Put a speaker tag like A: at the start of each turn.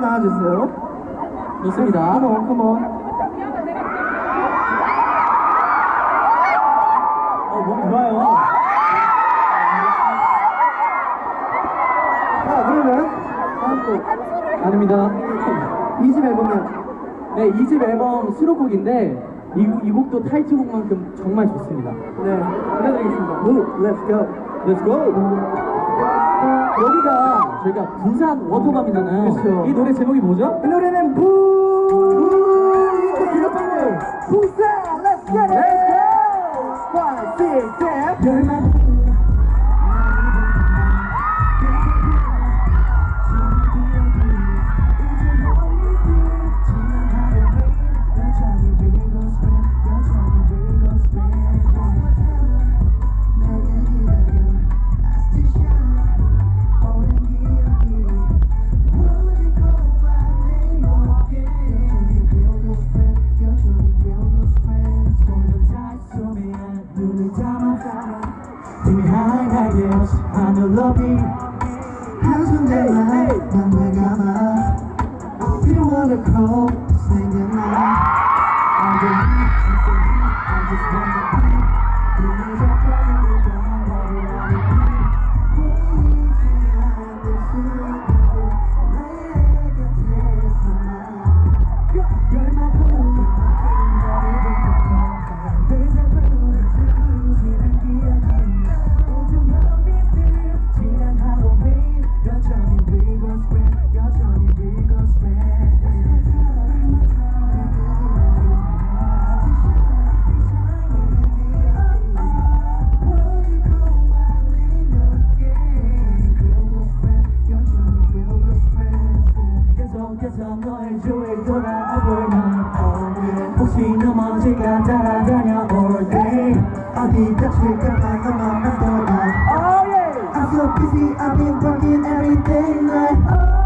A: 나와주세요.
B: 좋습니다.
A: 컴온, 컴온.
B: 어, 몸 좋아요.
A: 자, 그러면 다음 곡.
B: 아닙니다.
A: 2집 앨범이요.
B: 네, 이 집 앨범 수록곡인데 이, 이 곡도 타이틀곡만큼 정말 좋습니다.
A: 네.
B: 부탁드리겠습니다.
A: Move, let's go.
B: Let's go. 여기가 저희가 부산 워터밤이잖아요.
A: 그쵸.
B: 이 노래 제목이 뭐죠?
A: 이 노래는 부. 부산, let's get it.
C: behind I guess I know love Has been there like When we got my Feel what a cold Singing out I just, I just, I
A: just want
C: I feel busy, I've been working every day, night. oh.